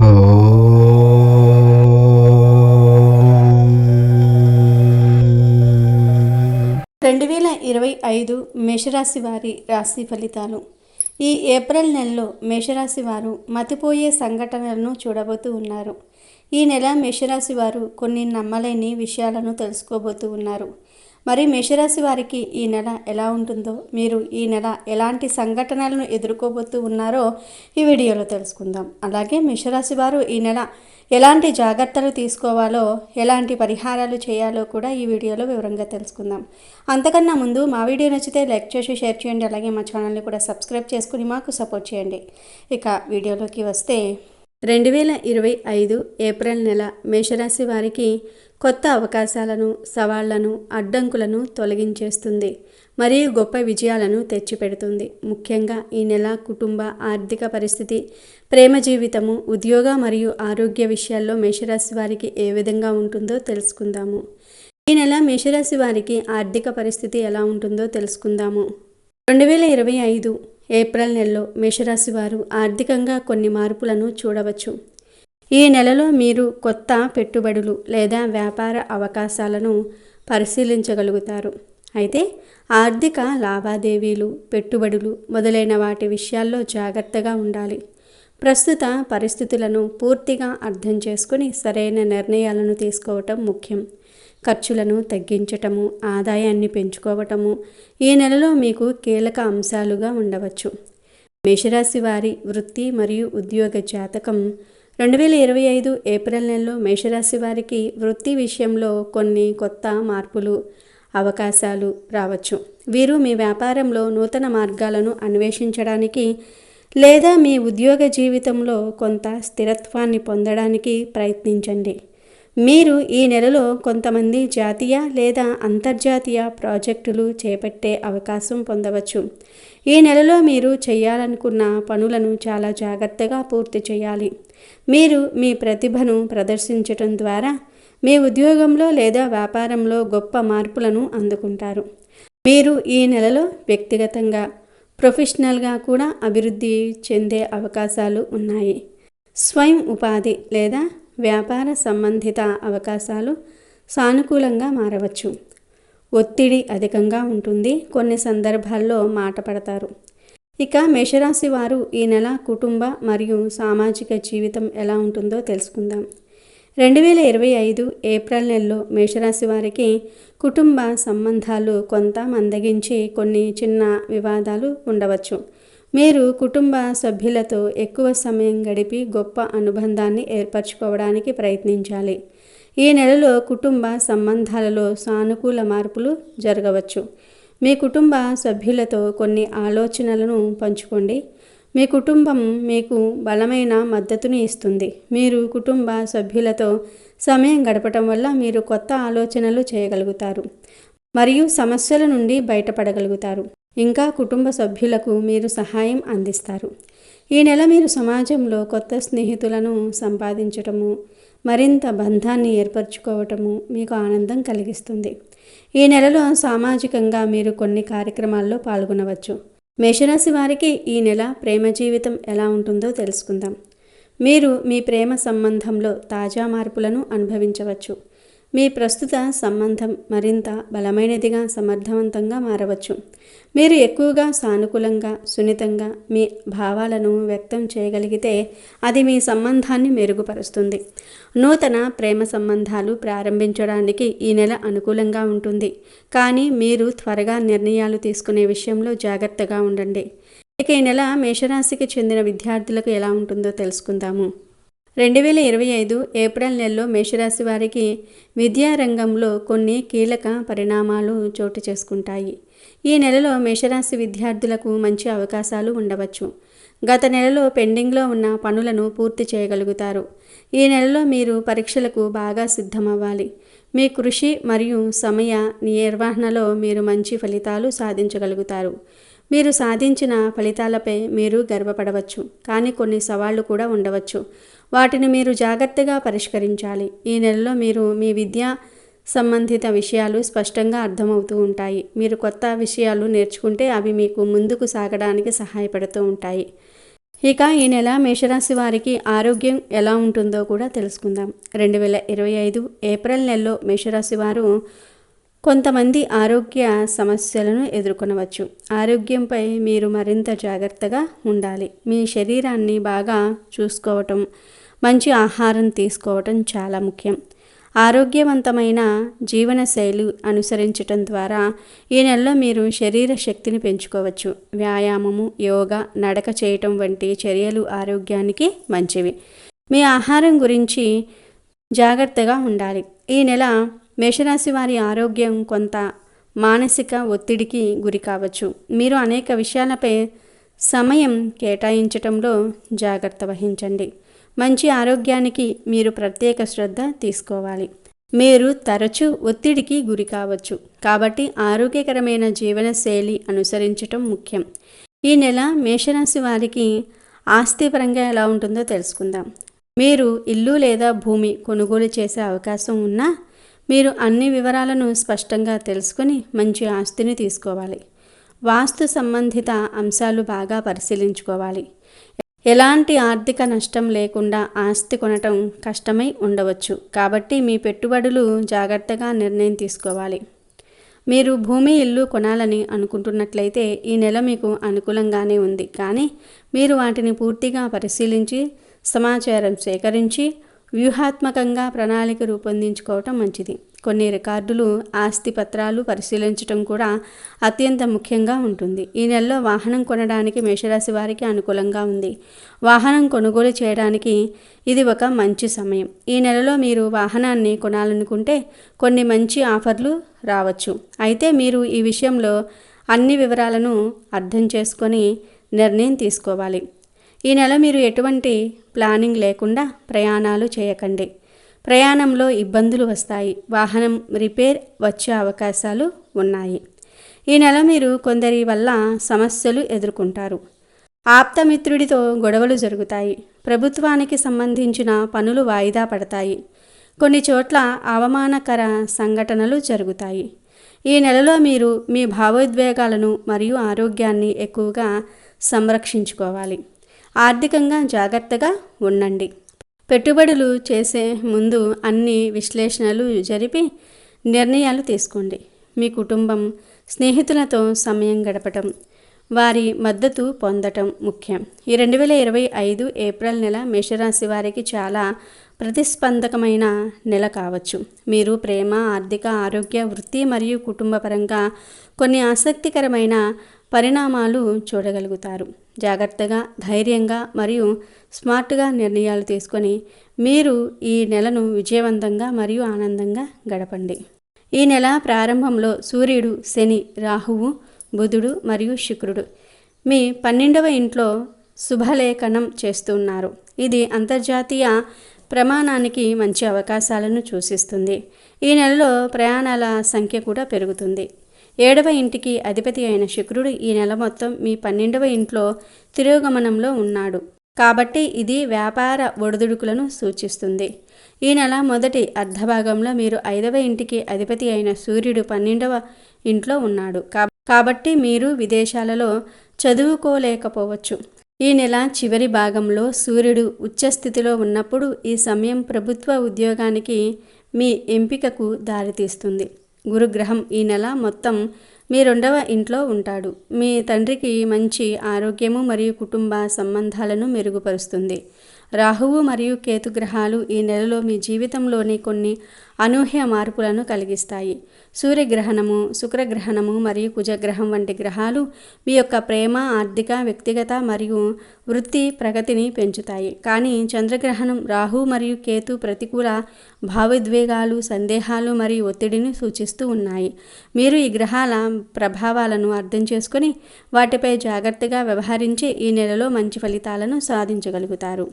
రెండు వేల ఇరవై ఐదు మేషరాశి వారి రాశి ఫలితాలు. ఈ ఏప్రిల్ నెలలో మేషరాశి వారు మతిపోయే సంఘటనలను చూడబోతూ ఉన్నారు. ఈ నెల మేషరాశి వారు కొన్ని నమ్మలేని విషయాలను తెలుసుకోబోతూ ఉన్నారు. మరి మేషరాశి వారికి ఈ నెల ఎలా ఉంటుందో మీరు ఈ నెల ఎలాంటి సంఘటనలను ఎదుర్కోబోతూ ఉన్నారో ఈ వీడియోలో తెలుసుకుందాం. అలాగే మేషరాశి వారు ఈ నెల ఎలాంటి జాగ్రత్తలు తీసుకోవాలో ఎలాంటి పరిహారాలు చేయాలో కూడా ఈ వీడియోలో వివరంగా తెలుసుకుందాం. అంతకన్నా ముందు మా వీడియో నచ్చితే లైక్ చేసి షేర్ చేయండి. అలాగే మా ఛానల్ని కూడా సబ్స్క్రైబ్ చేసుకుని మాకు సపోర్ట్ చేయండి. ఇక వీడియోలోకి వస్తే రెండు వేల ఇరవై ఐదు ఏప్రిల్ నెల మేషరాశి వారికి కొత్త అవకాశాలను సవాళ్ళను అడ్డంకులను తొలగించేస్తుంది. మరియు గొప్ప విజయాలను తెచ్చిపెడుతుంది. ముఖ్యంగా ఈ నెల కుటుంబ ఆర్థిక పరిస్థితి ప్రేమ జీవితము ఉద్యోగ మరియు ఆరోగ్య విషయాల్లో మేషరాశి వారికి ఏ విధంగా ఉంటుందో తెలుసుకుందాము. ఈ నెల మేషరాశి వారికి ఆర్థిక పరిస్థితి ఎలా ఉంటుందో తెలుసుకుందాము. రెండు వేల ఇరవై ఐదు ఏప్రిల్ నెలలో మేషరాశి వారు ఆర్థికంగా కొన్ని మార్పులను చూడవచ్చు. ఈ నెలలో మీరు కొత్త పెట్టుబడులు లేదా వ్యాపార అవకాశాలను పరిశీలించగలుగుతారు. అయితే ఆర్థిక లావాదేవీలు పెట్టుబడులు మొదలైన వాటి విషయాల్లో జాగ్రత్తగా ఉండాలి. ప్రస్తుత పరిస్థితులను పూర్తిగా అర్థం చేసుకుని సరైన నిర్ణయాలను తీసుకోవటం ముఖ్యం. ఖర్చులను తగ్గించటము ఆదాయాన్ని పెంచుకోవటము ఈ నెలలో మీకు కీలక అంశాలుగా ఉండవచ్చు. మేషరాశి వారి వృత్తి మరియు ఉద్యోగ జాతకం. రెండు వేల ఇరవై ఐదు ఏప్రిల్ నెలలో మేషరాశి వారికి వృత్తి విషయంలో కొన్ని కొత్త మార్పులు అవకాశాలు రావచ్చు. వీరు మీ వ్యాపారంలో నూతన మార్గాలను అన్వేషించడానికి లేదా మీ ఉద్యోగ జీవితంలో కొంత స్థిరత్వాన్ని పొందడానికి ప్రయత్నించండి. మీరు ఈ నెలలో కొంతమంది జాతీయ లేదా అంతర్జాతీయ ప్రాజెక్టులు చేపట్టే అవకాశం పొందవచ్చు. ఈ నెలలో మీరు చేయాలనుకున్న పనులను చాలా జాగ్రత్తగా పూర్తి చేయాలి. మీరు మీ ప్రతిభను ప్రదర్శించటం ద్వారా మీ ఉద్యోగంలో లేదా వ్యాపారంలో గొప్ప మార్పులను అందుకుంటారు. మీరు ఈ నెలలో వ్యక్తిగతంగా ప్రొఫెషనల్గా కూడా అభివృద్ధి చెందే అవకాశాలు ఉన్నాయి. స్వయం ఉపాధి లేదా వ్యాపార సంబంధిత అవకాశాలు సానుకూలంగా మారవచ్చు. ఒత్తిడి అధికంగా ఉంటుంది. కొన్ని సందర్భాల్లో మాట పడతారు. ఇక మేషరాశి వారు ఈ నెల కుటుంబ మరియు సామాజిక జీవితం ఎలా ఉంటుందో తెలుసుకుందాం. రెండు వేల ఇరవై ఐదు ఏప్రిల్ నెలలో మేషరాశి వారికి కుటుంబ సంబంధాలు కొంత మందగించి కొన్ని చిన్న వివాదాలు ఉండవచ్చు. మీరు కుటుంబ సభ్యులతో ఎక్కువ సమయం గడిపి గొప్ప అనుబంధాన్ని ఏర్పరచుకోవడానికి ప్రయత్నించాలి. ఈ నెలలో కుటుంబ సంబంధాలలో సానుకూల మార్పులు జరగవచ్చు. మీ కుటుంబ సభ్యులతో కొన్ని ఆలోచనలను పంచుకోండి. మీ కుటుంబం మీకు బలమైన మద్దతుని ఇస్తుంది. మీరు కుటుంబ సభ్యులతో సమయం గడపటం వల్ల మీరు కొత్త ఆలోచనలు చేయగలుగుతారు మరియు సమస్యల నుండి బయటపడగలుగుతారు. ఇంకా కుటుంబ సభ్యులకు మీరు సహాయం అందిస్తారు. ఈ నెల మీరు సమాజంలో కొత్త స్నేహితులను సంపాదించటము మరింత బంధాన్ని ఏర్పరచుకోవటము మీకు ఆనందం కలిగిస్తుంది. ఈ నెలలో సామాజికంగా మీరు కొన్ని కార్యక్రమాల్లో పాల్గొనవచ్చు. మేషరాశి వారికి ఈ నెల ప్రేమ జీవితం ఎలా ఉంటుందో తెలుసుకుందాం. మీరు మీ ప్రేమ సంబంధంలో తాజా మార్పులను అనుభవించవచ్చు. మీ ప్రస్తుత సంబంధం మరింత బలమైనదిగా సమర్థవంతంగా మారవచ్చు. మీరు ఎక్కువగా సానుకూలంగా సున్నితంగా మీ భావాలను వ్యక్తం చేయగలిగితే అది మీ సంబంధాన్ని మెరుగుపరుస్తుంది. నూతన ప్రేమ సంబంధాలు ప్రారంభించడానికి ఈ నెల అనుకూలంగా ఉంటుంది. కానీ మీరు త్వరగా నిర్ణయాలు తీసుకునే విషయంలో జాగ్రత్తగా ఉండండి. ఇక ఈ నెల మేషరాశికి చెందిన విద్యార్థులకు ఎలా ఉంటుందో తెలుసుకుందాము. రెండు వేల ఇరవై ఐదు ఏప్రిల్ నెలలో మేషరాశి వారికి విద్యారంగంలో కొన్ని కీలక పరిణామాలు చోటు చేసుకుంటాయి. ఈ నెలలో మేషరాశి విద్యార్థులకు మంచి అవకాశాలు ఉండవచ్చు. గత నెలలో పెండింగ్లో ఉన్న పనులను పూర్తి చేయగలుగుతారు. ఈ నెలలో మీరు పరీక్షలకు బాగా సిద్ధమవ్వాలి. మీ కృషి మరియు సమయ నిర్వహణలో మీరు మంచి ఫలితాలు సాధించగలుగుతారు. మీరు సాధించిన ఫలితాలపై మీరు గర్వపడవచ్చు. కానీ కొన్ని సవాళ్ళు కూడా ఉండవచ్చు. వాటిని మీరు జాగ్రత్తగా పరిష్కరించాలి. ఈ నెలలో మీరు మీ విద్యా సంబంధిత విషయాలు స్పష్టంగా అర్థమవుతూ ఉంటాయి. మీరు కొత్త విషయాలు నేర్చుకుంటే అవి మీకు ముందుకు సాగడానికి సహాయపడుతూ ఉంటాయి. ఇక ఈ నెల మేషరాశి వారికి ఆరోగ్యం ఎలా ఉంటుందో కూడా తెలుసుకుందాం. రెండు వేల ఇరవై ఐదు ఏప్రిల్ నెలలో మేషరాశి వారు కొంతమంది ఆరోగ్య సమస్యలను ఎదుర్కొనవచ్చు. ఆరోగ్యంపై మీరు మరింత జాగ్రత్తగా ఉండాలి. మీ శరీరాన్ని బాగా చూసుకోవటం మంచి ఆహారం తీసుకోవటం చాలా ముఖ్యం. ఆరోగ్యవంతమైన జీవనశైలి అనుసరించటం ద్వారా ఈ నెలలో మీరు శరీర శక్తిని పెంచుకోవచ్చు. వ్యాయామము యోగా నడక చేయటం వంటి చర్యలు ఆరోగ్యానికి మంచివి. మీ ఆహారం గురించి జాగ్రత్తగా ఉండాలి. ఈ నెల మేషరాశి వారి ఆరోగ్యం కొంత మానసిక ఒత్తిడికి గురి కావచ్చు. మీరు అనేక విషయాలపై సమయం కేటాయించటంలో జాగ్రత్త వహించండి. మంచి ఆరోగ్యానికి మీరు ప్రత్యేక శ్రద్ధ తీసుకోవాలి. మీరు తరచూ ఒత్తిడికి గురి కావచ్చు. కాబట్టి ఆరోగ్యకరమైన జీవనశైలి అనుసరించటం ముఖ్యం. ఈ నెల మేషరాశి వారికి ఆస్తిపరంగా ఎలా ఉంటుందో తెలుసుకుందాం. మీరు ఇల్లు లేదా భూమి కొనుగోలు చేసే అవకాశం ఉన్నా మీరు అన్ని వివరాలను స్పష్టంగా తెలుసుకొని మంచి ఆస్తిని తీసుకోవాలి. వాస్తు సంబంధిత అంశాలు బాగా పరిశీలించుకోవాలి. ఎలాంటి ఆర్థిక నష్టం లేకుండా ఆస్తి కొనటం కష్టమై ఉండవచ్చు. కాబట్టి మీ పెట్టుబడులు జాగ్రత్తగా నిర్ణయం తీసుకోవాలి. మీరు భూమి ఇల్లు కొనాలని అనుకుంటున్నట్లయితే ఈ నెల మీకు అనుకూలంగానే ఉంది. కానీ మీరు వాటిని పూర్తిగా పరిశీలించి సమాచారం సేకరించి వ్యూహాత్మకంగా ప్రణాళిక రూపొందించుకోవటం మంచిది. కొన్ని రికార్డులు ఆస్తి పత్రాలు పరిశీలించడం కూడా అత్యంత ముఖ్యంగా ఉంటుంది. ఈ నెలలో వాహనం కొనడానికి మేషరాశి వారికి అనుకూలంగా ఉంది. వాహనం కొనుగోలు చేయడానికి ఇది ఒక మంచి సమయం. ఈ నెలలో మీరు వాహనాన్ని కొనాలనుకుంటే కొన్ని మంచి ఆఫర్లు రావచ్చు. అయితే మీరు ఈ విషయంలో అన్ని వివరాలను అర్థం చేసుకొని నిర్ణయం తీసుకోవాలి. ఈ నెల మీరు ఎటువంటి ప్లానింగ్ లేకుండా ప్రయాణాలు చేయకండి. ప్రయాణంలో ఇబ్బందులు వస్తాయి. వాహనం రిపేర్ వచ్చే అవకాశాలు ఉన్నాయి. ఈ నెల మీరు కొందరి వల్ల సమస్యలు ఎదుర్కొంటారు. ఆప్తమిత్రుడితో గొడవలు జరుగుతాయి. ప్రభుత్వానికి సంబంధించిన పనులు వాయిదా పడతాయి. కొన్ని చోట్ల అవమానకర సంఘటనలు జరుగుతాయి. ఈ నెలలో మీరు మీ భావోద్వేగాలను మరియు ఆరోగ్యాన్ని ఎక్కువగా సంరక్షించుకోవాలి. ఆర్థికంగా జాగ్రత్తగా ఉండండి. పెట్టుబడులు చేసే ముందు అన్ని విశ్లేషణలు జరిపి నిర్ణయాలు తీసుకోండి. మీ కుటుంబం స్నేహితులతో సమయం గడపటం వారి మద్దతు పొందటం ముఖ్యం. ఈ రెండు వేల ఇరవై ఐదు ఏప్రిల్ నెల మేషరాశి వారికి చాలా ప్రతిస్పందకమైన నెల కావచ్చు. మీరు ప్రేమ ఆర్థిక ఆరోగ్య వృత్తి మరియు కుటుంబపరంగా కొన్ని ఆసక్తికరమైన పరిణామాలు చూడగలుగుతారు. జాగ్రత్తగా ధైర్యంగా మరియు స్మార్ట్గా నిర్ణయాలు తీసుకొని మీరు ఈ నెలను విజయవంతంగా మరియు ఆనందంగా గడపండి. ఈ నెల ప్రారంభంలో సూర్యుడు శని రాహువు బుధుడు మరియు శుక్రుడు మీ పన్నెండవ ఇంట్లో శుభలేఖనం చేస్తున్నారు. ఇది అంతర్జాతీయ ప్రమాణానికి మంచి అవకాశాలను సూచిస్తుంది. ఈ నెలలో ప్రయాణాల సంఖ్య కూడా పెరుగుతుంది. ఏడవ ఇంటికి అధిపతి అయిన శుక్రుడు ఈ నెల మొత్తం మీ పన్నెండవ ఇంట్లో తిరోగమనంలో ఉన్నాడు. కాబట్టి ఇది వ్యాపార ఒడిదుడుకులను సూచిస్తుంది. ఈ నెల మొదటి అర్ధభాగంలో మీరు ఐదవ ఇంటికి అధిపతి అయిన సూర్యుడు పన్నెండవ ఇంట్లో ఉన్నాడు. కాబట్టి మీరు విదేశాలలో చదువుకోలేకపోవచ్చు. ఈ నెల చివరి భాగంలో సూర్యుడు ఉచ్చస్థితిలో ఉన్నప్పుడు ఈ సమయం ప్రభుత్వ ఉద్యోగానికి మీ ఎంపికకు దారితీస్తుంది. గురుగ్రహం ఈ నెల మొత్తం మీ రెండవ ఇంట్లో ఉంటాడు. మీ తండ్రికి మంచి ఆరోగ్యము మరియు కుటుంబ సంబంధాలను మెరుగుపరుస్తుంది. రాహువు మరియు కేతు గ్రహాలు ఈ నెలలో మీ జీవితంలోని కొన్ని అనూహ్య మార్పులను కలిగిస్తాయి. సూర్యగ్రహణము శుక్రగ్రహణము మరియు కుజగ్రహం వంటి గ్రహాలు మీ యొక్క ప్రేమ ఆర్థిక వ్యక్తిగత మరియు వృత్తి ప్రగతిని పెంచుతాయి. కానీ చంద్రగ్రహణం రాహు మరియు కేతు ప్రతికూల భావోద్వేగాలు సందేహాలు మరియు ఒత్తిడిని సూచిస్తూ ఉన్నాయి. మీరు ఈ గ్రహాల ప్రభావాలను అర్థం చేసుకొని వాటిపై జాగ్రత్తగా వ్యవహరించి ఈ నెలలో మంచి ఫలితాలను సాధించగలుగుతారు.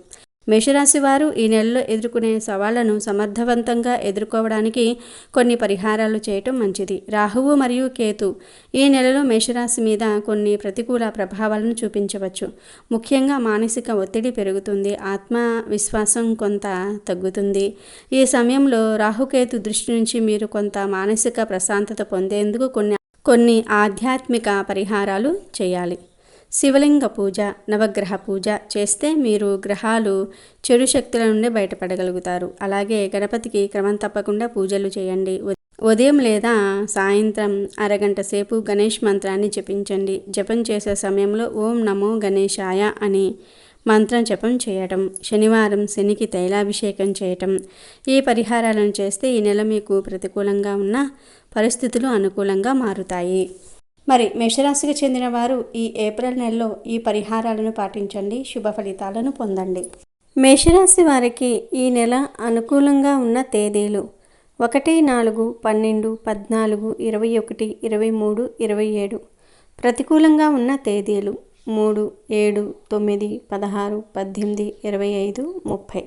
మేషరాశి వారు ఈ నెలలో ఎదుర్కొనే సవాళ్ళను సమర్థవంతంగా ఎదుర్కోవడానికి కొన్ని పరిహారాలు చేయటం మంచిది. రాహువు మరియు కేతు ఈ నెలలో మేషరాశి మీద కొన్ని ప్రతికూల ప్రభావాలను చూపించవచ్చు. ముఖ్యంగా మానసిక ఒత్తిడి పెరుగుతుంది ఆత్మవిశ్వాసం కొంత తగ్గుతుంది. ఈ సమయంలో రాహుకేతు దృష్టి నుంచి మీరు కొంత మానసిక ప్రశాంతత పొందేందుకు కొన్ని కొన్ని ఆధ్యాత్మిక పరిహారాలు చేయాలి. శివలింగ పూజ నవగ్రహ పూజ చేస్తే మీరు గ్రహాలు చెడు శక్తుల నుండి బయటపడగలుగుతారు. అలాగే గణపతికి క్రమం తప్పకుండా పూజలు చేయండి. ఉదయం లేదా సాయంత్రం అరగంట సేపు గణేష్ మంత్రాన్ని జపించండి. జపం చేసే సమయంలో ఓం నమో గణేశాయ అని మంత్రం జపం చేయటం శనివారం శనికి తైలాభిషేకం చేయటం ఈ పరిహారాలను చేస్తే ఈ నెల మీకు ప్రతికూలంగా ఉన్న పరిస్థితులు అనుకూలంగా మారుతాయి. మరి మేషరాశికి చెందిన వారు ఈ ఏప్రిల్ నెలలో ఈ పరిహారాలను పాటించండి శుభ ఫలితాలను పొందండి. మేషరాశి వారికి ఈ నెల అనుకూలంగా ఉన్న తేదీలు ఒకటి నాలుగు పన్నెండు పద్నాలుగు ఇరవై ఒకటి ఇరవై మూడు ఇరవై ఏడు ప్రతికూలంగా ఉన్న తేదీలు మూడు ఏడు తొమ్మిది పదహారు పద్దెనిమిది ఇరవై ఐదు ముప్పై.